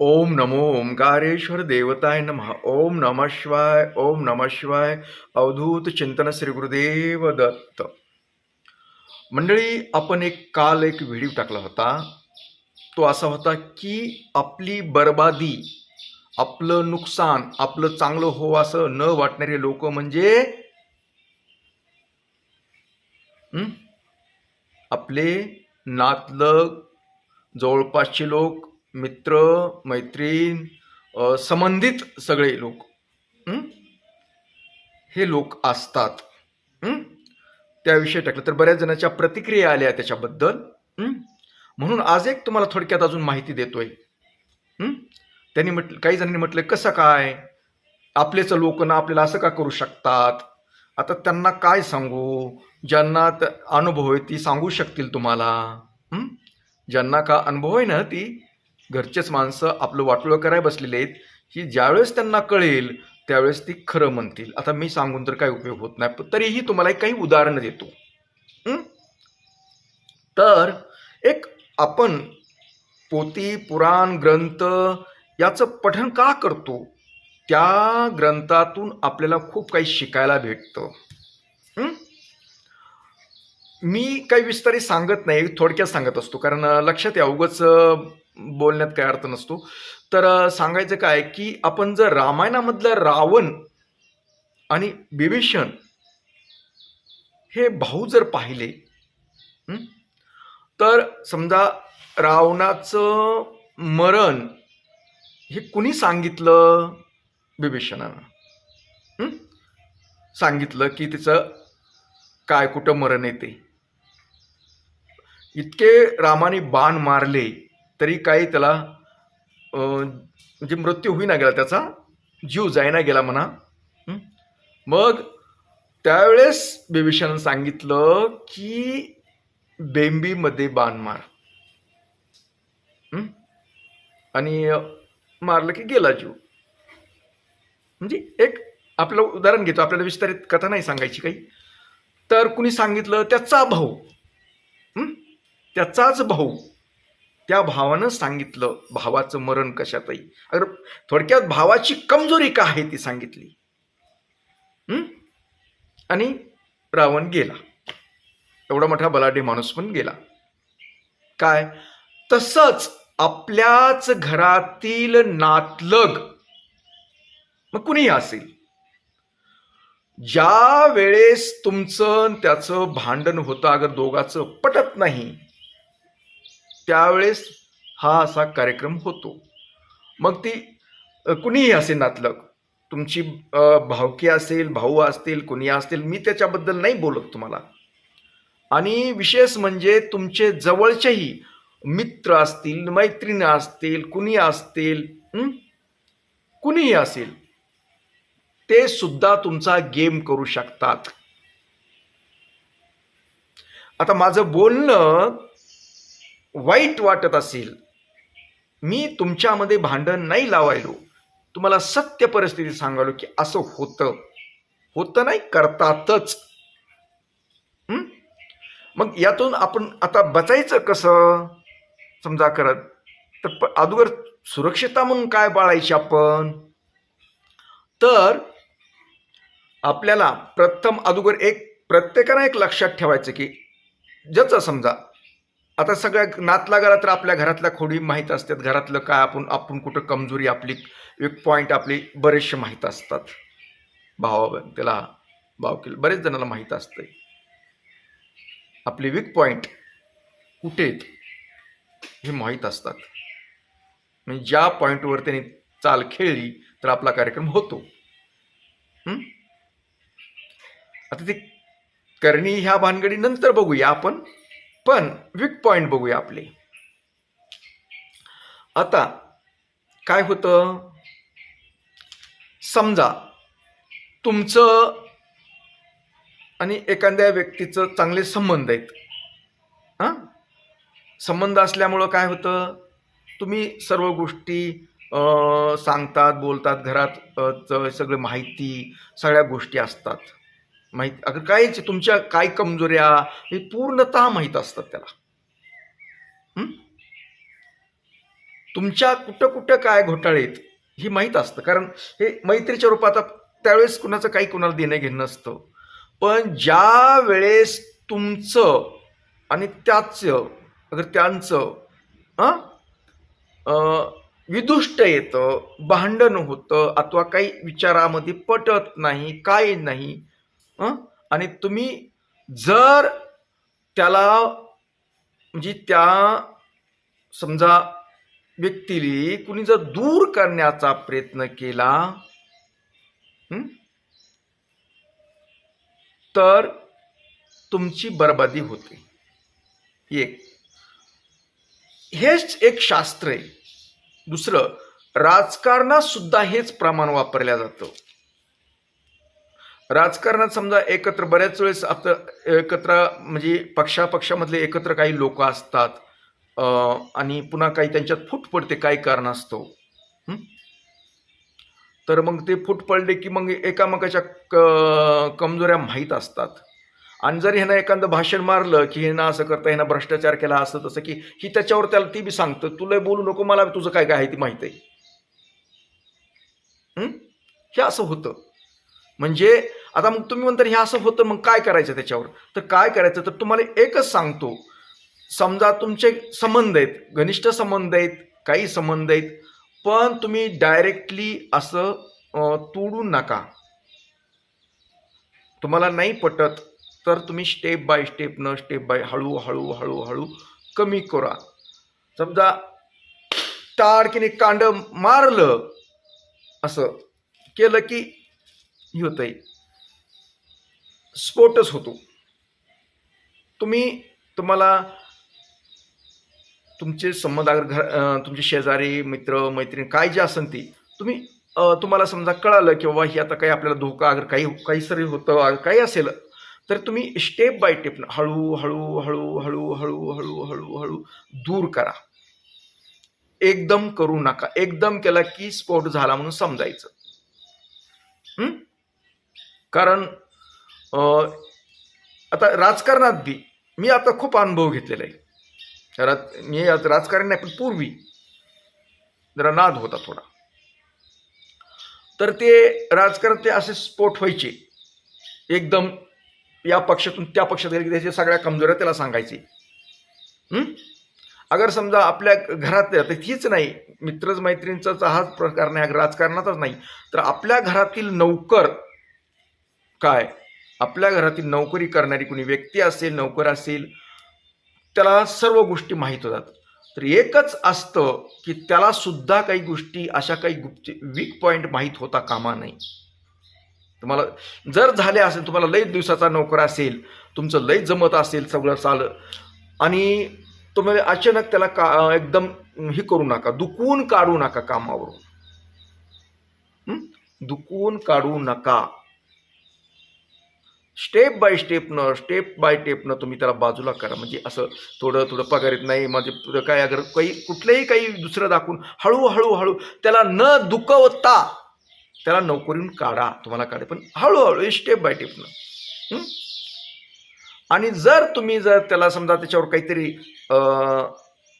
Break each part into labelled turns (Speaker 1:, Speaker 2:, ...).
Speaker 1: ओम नमो ओंकारेश्वर देवताय नमः। ओम नमः शिवाय ओम नमः शिवाय। अवधूत चिंतन श्री गुरुदेव दत्त। मंडळी आपण एक काल एक व्हिडिओ टाकला होता. तो असा होता की आपली बर्बादी आपलं नुकसान आपलं चांगलं हो असं न वाटणारे लोक म्हणजे आपले नातलग जवळपासचे लोक मित्र मैत्रीण संबंधित सगळे लोक हे? लोक असतात त्याविषयी टाकलं तर बऱ्याच जणांच्या प्रतिक्रिया आल्या त्याच्याबद्दल म्हणून आज एक तुम्हाला थोडक्यात अजून माहिती देतोय त्यांनी म्हटलं काही जणांनी म्हटलं कसं काय? आपलेच लोक ना आपल्याला असं का करू शकतात? आता त्यांना काय सांगू? ज्यांना अनुभव आहे ती सांगू शकतील तुम्हाला ज्यांना का अनुभव आहे ना ती घरचेच माणसं आपलं वाटोळं कराय बसलेले आहेत की ज्यावेळेस त्यांना कळेल त्यावेळेस ती खरं म्हणतील. आता मी सांगून तर काही उपयोग होत नाही पण तरीही तुम्हाला एक काही उदाहरणं देतो. तर एक आपण पोती पुराण ग्रंथ याचं पठन का करतो? त्या ग्रंथातून आपल्याला खूप काही शिकायला भेटतं. मी काही विस्तारित सांगत नाही थोडक्यात सांगत असतो. कारण लक्षात या उगच बोलण्यात काही अर्थ नसतो. तर सांगायचं काय की आपण जर रामायणामधलं रावण आणि बिभीषण हे भाऊ जर पाहिले तर समजा रावणाचं मरण हे कुणी सांगितलं? बिभीषणानं सांगितलं की तिचं काय कुठं मरण येते इतके रामाने बाण मारले. तरी काही त्याला म्हणजे मृत्यू होईना गेला त्याचा जीव जायना गेला म्हणा. मग त्यावेळेस बेबिशानं सांगितलं की बेंबीमध्ये बाण मार. आणि मारलं की गेला जीव. म्हणजे एक आपलं उदाहरण घेतो आपल्याला विस्तारित कथा नाही सांगायची काही. तर कुणी सांगितलं त्याचा भाऊ. त्याचाच भाऊ. त्या भावानं सांगितलं भावाचं मरण कशातही. अगर थोडक्यात भावाची कमजोरी का आहे ती सांगितली? आणि रावण गेला. एवढा मोठा बलाढ्य माणूस पण गेला. काय? तसंच आपल्याच घरातील नातलग. मग कुणीही असेल. ज्या वेळेस तुमचं त्याचं भांडण होतं अगर दोघाचं पटत नाही त्यावेळेस हा असा कार्यक्रम होतो. मग ती कुणीही असेल नातलग तुमची भावकी असेल भाऊ असतील कुणी असतील मी त्याच्याबद्दल नाही बोलत तुम्हाला. आणि विशेष म्हणजे तुमचे जवळचेही मित्र असतील मैत्रिणी असतील कुणी असतील कुणीही असेल ते सुद्धा तुमचा गेम करू शकतात. आता माझं बोलणं वाईट वाटत असेल मी तुमच्यामध्ये भांडण नाही लावायलो. तुम्हाला सत्य परिस्थिती सांगालो की असं होतं. होतं नाही करतातच. मग यातून आपण आता बचायचं कसं? समजा करत तर प- अगोदर सुरक्षितता म्हणून काय बाळायची आपण? तर आपल्याला प्रथम अगोदर एक प्रत्येकानं एक लक्षात ठेवायचं की ज्याचं समजा आता सगळ्या नातलागाला तर आपल्या घरातल्या खोडी माहीत असतात. घरातलं काय आपण आपण कुठं कमजोरी आपली एक पॉईंट आपली बरेचसे माहीत असतात. भावा त्याला भावकील बरेच जणांना माहीत असतं आपले वीक पॉईंट कुठे आहेत? हे माहीत असतात. म्हणजे ज्या पॉईंटवर त्यांनी चाल खेळली तर आपला कार्यक्रम होतो. आता ते करणी ह्या भानगडी नंतर बघूया आपण. पण वीक पॉईंट बघूया आपले. आता काय होतं? समजा तुमचं आणि एखाद्या व्यक्तीचं चांगले संबंध आहेत. हां? संबंध असल्यामुळं काय होतं? तुम्ही सर्व गोष्टी सांगतात बोलतात घरात सगळं माहिती सगळ्या गोष्टी असतात. माहीत अगं काय तुमच्या काय कमजोऱ्या हे पूर्णतः माहीत असतात त्याला. तुमच्या कुठं कुठं काय घोटाळे आहेत ही माहीत असतं. कारण हे मैत्रीच्या रूपात त्यावेळेस कुणाचं काही कुणाला देणं घेणं नसतं. पण ज्या वेळेस तुमचं आणि त्याचं अगर त्यांचं हां? विदुष्ट येतं भांडण होतं अथवा काही विचारामध्ये पटत नाही काय नाही आणि तुम्ही जर त्याला म्हणजे त्या समजा व्यक्तीने कुणी जर दूर करण्याचा प्रयत्न केला तर तुमची बरबादी होते. एक. हेच एक शास्त्र आहे. दुसरं राजकारणात सुद्धा हेच प्रमाण वापरल्या जातं. राजकारणात समजा एकत्र बऱ्याच वेळेस आता एकत्र म्हणजे पक्षापक्षामधले एकत्र काही लोक असतात आणि पुन्हा काही त्यांच्यात फूट पडते काय कारण असतो? तर मग ते फूट पडले की मग एकामेकाच्या क कमजोऱ्या माहीत असतात. आणि जर ह्यानं एखादं भाषण मारलं की ह्यानं असं करता ह्यानं भ्रष्टाचार केला असं तसं की ही त्याच्यावर त्याला ती बी सांगतं तुला बोलू नको मला तुझं काय काय आहे ती माहीत आहे. हे असं होतं. म्हणजे आता मग तुम्ही म्हणता हे असं होतं मग काय करायचं त्याच्यावर? तर काय करायचं? तर तुम्हाला एकच सांगतो. समजा तुमचे संबंध आहेत घनिष्ठ संबंध आहेत काही संबंध आहेत पण तुम्ही डायरेक्टली असं तोडू नका. तुम्हाला नाही पटत तर तुम्ही स्टेप बाय स्टेप न स्टेप बाय हळूहळू हळूहळू कमी करा. समजा ताडकीने कांड मारलं असं केलं की होतंय. स्फोटच होतो. तुम्ही तुम्हाला तुमचे संबंध अगर घर तुमचे शेजारी मित्र मैत्रीण काय जे असेल ती तुम्ही तुम्हाला समजा कळालं की बाबा हे आता काही आपल्याला धोका अगर काही काही सरी होतं काही असेल तर तुम्ही स्टेप बाय स्टेप हळू हळू हळू हळू हळू हळू हळू हळू दूर करा. एकदम करू नका. एकदम केला की स्फोट झाला म्हणून समजायचं. कारण आता राजकारणात बी मी आता खूप अनुभव घेतलेला आहे. राज मी आज राजकारण नाही पण पूर्वी जरा नाद होता थोडा. तर ते राजकारण ते असे स्फोट व्हायचे. एकदम या पक्षातून त्या पक्षात गेले की त्याच्या सगळ्या कमजोऱ्या त्याला सांगायचे. अगर समजा आपल्या घरात तर हीच नाही. मित्रच मैत्रिणीचाच हाच प्रकार नाही राजकारणातच नाही. तर आपल्या घरातील नौकर काय? आपल्या घरातील नोकरी करणारी कोणी व्यक्ती असेल नोकर असेल त्याला सर्व गोष्टी माहीत होतात. तर एकच असतं की त्याला सुद्धा काही गोष्टी अशा काही गुप्त वीक पॉईंट माहीत होता कामा नाही तुम्हाला जर झाले असेल तुम्हाला लई दिवसाचा नोकर असेल तुमचं लई जमत असेल सगळं चाल आणि तुम्ही अचानक त्याला का एकदम हे करू नका दुखवून काढू नका कामावरून. दुखवून काढू नका. स्टेप बाय स्टेपनं स्टेप बाय स्टेपनं तुम्ही त्याला बाजूला करा. म्हणजे असं थोडं थोडं पगार येत नाही म्हणजे माझे काय अगर काही कुठलंही काही दुसरं दाखवून हळूहळू हळू त्याला न दुखवता त्याला नोकरीहून काढा तुम्हाला काढा पण हळूहळू स्टेप बाय स्टेपनं आणि जर तुम्ही जर त्याला समजा त्याच्यावर काहीतरी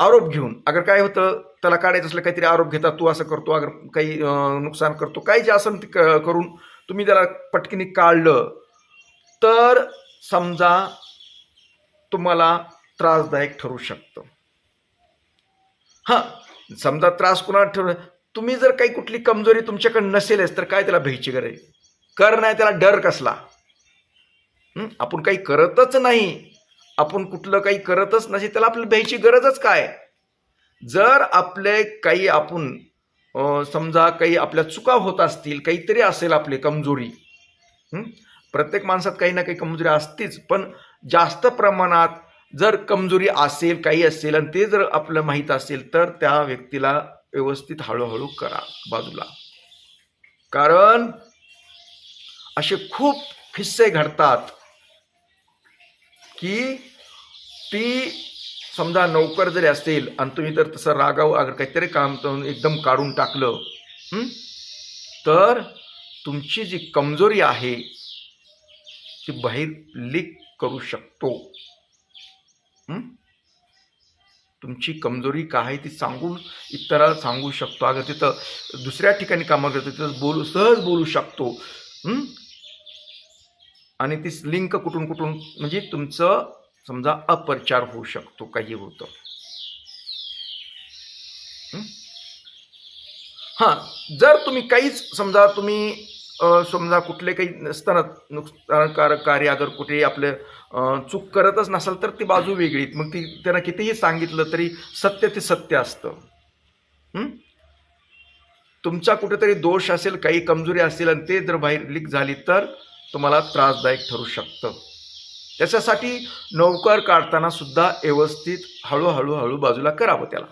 Speaker 1: आरोप घेऊन अगर काय होतं त्याला काढायचं असलं काहीतरी आरोप घेता तू असं करतो अगर काही नुकसान करतो काही जे असं ते क- करून तुम्ही त्याला पटकीने काढलं तर समजा तुम्हाला त्रासदायक ठरू शकतं. हां समजा त्रास कुणाला ठरू तुम्ही जर काही कुठली कमजोरी तुमच्याकडे नसेलच तर काय त्याला भ्यायची गरज कर नाही त्याला डर कसला? आपण काही करतच नाही. आपण कुठलं काही करतच नसेल त्याला आपल्याला भ्यायची गरजच काय? जर आपले काही आपण समजा काही आपल्या चुका होत असतील काहीतरी असेल आपली कमजोरी प्रत्येक माणसात काही ना काही कमजोरी असतेच पण जास्त प्रमाणात जर कमजोरी असेल काही असेल आणि ते जर आपलं माहीत असेल तर त्या व्यक्तीला व्यवस्थित हळूहळू करा बाजूला. कारण असे खूप किस्से घडतात की ती समजा नोकर जरी असेल आणि तुम्ही तर तसं रागाव अगर काहीतरी काम करून एकदम काढून टाकलं तर तुमची जी कमजोरी आहे ती बाहेर लीक करू शकतो. तुमची कमजोरी काय आहे ती सांगून इतराला सांगू शकतो. अगर तिथं दुसऱ्या ठिकाणी कामं करतो तिथं बोलू सहज बोलू शकतो. आणि ती लिंक कुठून कुठून म्हणजे तुमचं समजा अपरचार होऊ शकतो काही होतं. हां जर तुम्ही काहीच समजा तुम्ही समजा कुठले काही नसताना नुकसानकारक कार्य अगर कुठे आपले चूक करतच नसाल तर ती बाजू वेगळी. मग ती त्यांना कितीही सांगितलं तरी सत्य ते सत्य असतं. तुमचा कुठेतरी दोष असेल काही कमजोरी असेल आणि ते जर बाहेर लीक झाली तर तुम्हाला त्रासदायक ठरू शकतं. त्याच्यासाठी नौकर काढताना सुद्धा व्यवस्थित हळूहळू हळू बाजूला करावं त्याला.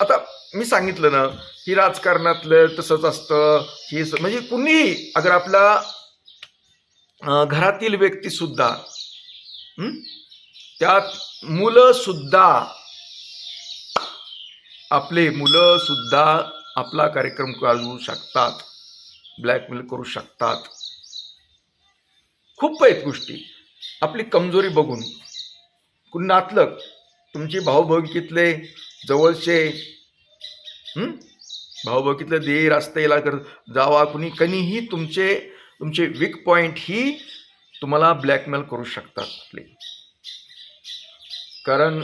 Speaker 1: आता मी सांगितलं ना की राजकारणातलं तसंच असतं हे म्हणजे कुणीही अगर आपला घरातील व्यक्ती सुद्धा त्यात मुलं सुद्धा आपले मुलं सुद्धा आपला कार्यक्रम काढू शकतात ब्लॅकमेल करू शकतात. खूप आहेत गोष्टी. आपली कमजोरी बघून. कुणी नातलग तुमची भाऊभाऊकीतले जवळचे भाऊ बघितलं दे असतेला कर जावा कुणी कणीही तुमचे तुमचे वीक पॉईंट ही तुम्हाला ब्लॅकमेल करू शकतात. आपले कारण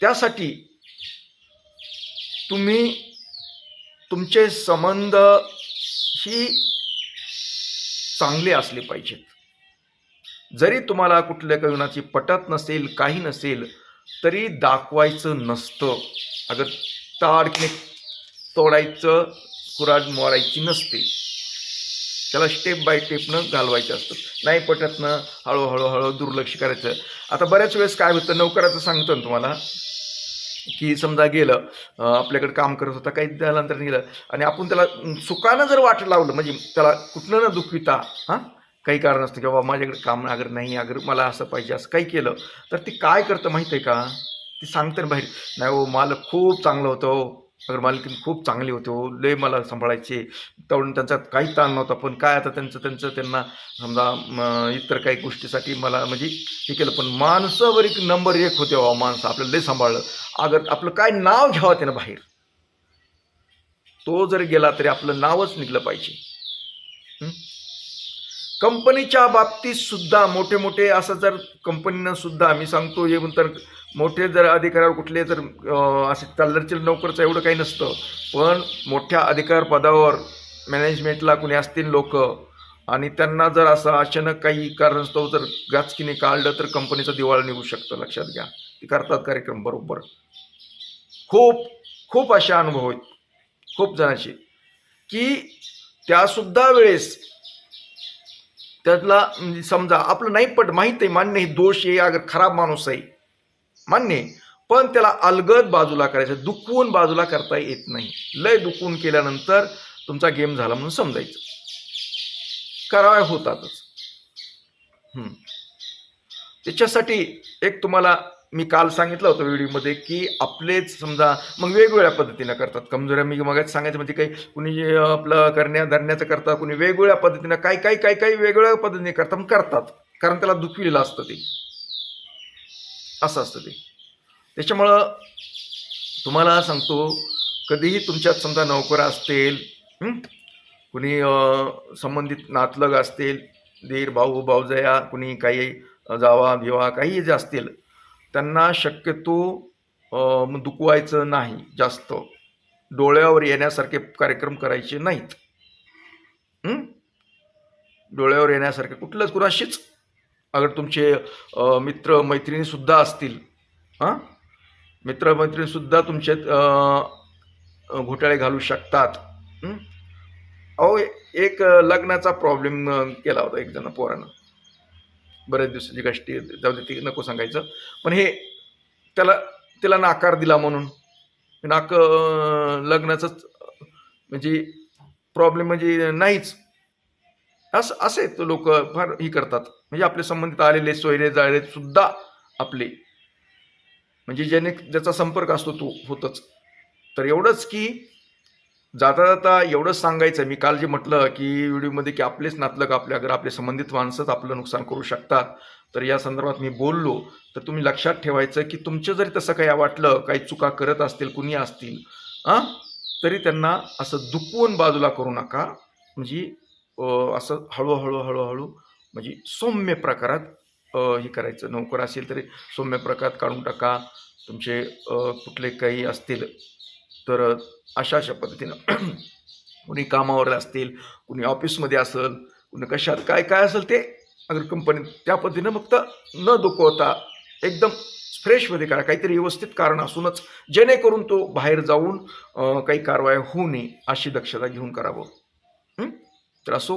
Speaker 1: त्यासाठी तुम्ही तुमचे संबंध ही चांगले असले पाहिजेत. जरी तुम्हाला कुठल्या करुणाची पटत नसेल काही नसेल तरी दाखवायचं नसतं. अगर ताडकीने तोडायचं कुराड मोडायची नसते. त्याला स्टेप बाय स्टेपनं घालवायचं असतं. नाही पटतनं हळूहळू हळू दुर्लक्ष करायचं. आता बऱ्याच वेळेस काय होतं नोकराचं सांगतो ना तुम्हाला की समजा गेलं आपल्याकडे काम करत होता काही त्यानंतर गेलं आणि आपण त्याला सुखानं जर वाट लावलं म्हणजे त्याला कुठलं न दुखविता हां? काही कारण असतं की बाबा माझ्याकडे काम अगर नाही अगर मला असं पाहिजे असं काही केलं तर ती काय करतं माहीत आहे का? ती सांगते ना बाहेर नाही हो मालक खूप चांगलं होतं हो. अगर मालकीन खूप चांगली होते. हो लय मला सांभाळायचे. तेवढून त्यांच्यात काही ताण नव्हता पण काय आता त्यांचं त्यांचं त्यांना समजा इतर काही गोष्टीसाठी मला म्हणजे हे केलं. पण माणसावर एक नंबर एक होते बाबा माणसं. आपल्याला लय सांभाळलं. अगर आपलं काय नाव घ्यावं त्यानं बाहेर. तो जर गेला तरी आपलं नावच निघलं पाहिजे. कंपनीच्या बाबतीत सुद्धा मोठे मोठे असं जर कंपनीनं सुद्धा मी सांगतो हे तर मोठे जर अधिकाऱ्यावर कुठले तर असे चाललरचील नोकरचं एवढं काही नसतं. पण मोठ्या अधिकार पदावर मॅनेजमेंटला कुणी असतील लोक आणि त्यांना जर असं अचानक काही कारणास्तव जर गाचकीने काढलं तर कंपनीचं दिवाळा निघू शकतं लक्षात घ्या. ते करतात कार्यक्रम बरोबर. खूप खूप असे अनुभव आहेत. खूप जणांचे. की त्यासुद्धा वेळेस त्यातला म्हणजे समजा आपलं नाही पट माहीत आहे मान्य हे दोष आहे अगर खराब माणूस आहे मान्य पण त्याला अलगद बाजूला करायचं दुखवून बाजूला करता येत नाही. लय दुखवून केल्यानंतर तुमचा गेम झाला म्हणून समजायचं. कराव्या होतातच. त्याच्यासाठी एक तुम्हाला मी काल सांगितलं होतं व्हिडिओमध्ये की आपलेच समजा मग वेगवेगळ्या पद्धतीनं करतात. कमजोऱ्या मी मगाच सांगायचं म्हणजे काही कुणी आपलं करण्या धरण्याचं करतात कुणी वेगवेगळ्या पद्धतीनं काही काही काही काही वेगवेगळ्या पद्धतीने करतात मग करतात. कारण त्याला दुखविलेलं असतं ते. असं असतं ते. त्याच्यामुळं तुम्हाला सांगतो कधीही तुमच्यात समजा नोकरं असतील कुणी संबंधित नातलग असतील धीर भाऊ भाऊजया कुणी काही जावा भिवा काही जे असतील त्यांना शक्यतो दुखवायचं नाही जास्त. डोळ्यावर येण्यासारखे कार्यक्रम करायचे नाहीत. डोळ्यावर येण्यासारखे कुठलंच कुणाशीच अगर तुमचे मित्र मैत्रिणीसुद्धा असतील हां? मित्र मैत्रिणीसुद्धा तुमच्यात घोटाळे घालू शकतात. अहो एक लग्नाचा प्रॉब्लेम केला होता एक जण पोरानं. बऱ्याच दिवसाची गोष्टी जाऊ दे ती नको सांगायचं. पण हे त्याला त्याला नाकार दिला म्हणून. नाक लग्नाचंच म्हणजे प्रॉब्लेम म्हणजे नाहीच. असं असे लोक फार ही करतात. म्हणजे आपले संबंधित आलेले सोयरे जाळे सुद्धा आपले. म्हणजे ज्याने ज्याचा संपर्क असतो तो होतच. तर एवढंच की जाता जाता एवढंच सांगायचं. मी काल जे म्हटलं की व्हिडिओमध्ये की आपलेच नातलग आपल्या घर आपले संबंधित माणसंच आपलं नुकसान करू शकतात. तर या संदर्भात मी बोललो. तर तुम्ही लक्षात ठेवायचं की तुमचं जरी तसं काही वाटलं काही चुका करत असतील कुणी असतील हां तरी त्यांना असं दुखवून बाजूला करू नका. म्हणजे असं हळूहळू हळूहळू म्हणजे सौम्य प्रकारात हे करायचं. नोकर असेल तरी सौम्य प्रकारात काढून टाका. तुमचे कुठले काही असतील तर अशा अशा पद्धतीनं कुणी कामावर असतील कुणी ऑफिसमध्ये असेल कुणी कशात काय काय असेल ते अगर कंपनीत त्या पद्धतीनं फक्त न दुखवता एकदम फ्रेशमध्ये करा काहीतरी व्यवस्थित कारण असूनच जेणेकरून तो बाहेर जाऊन काही कारवाई होऊ नये अशी दक्षता घेऊन करावं. तर असो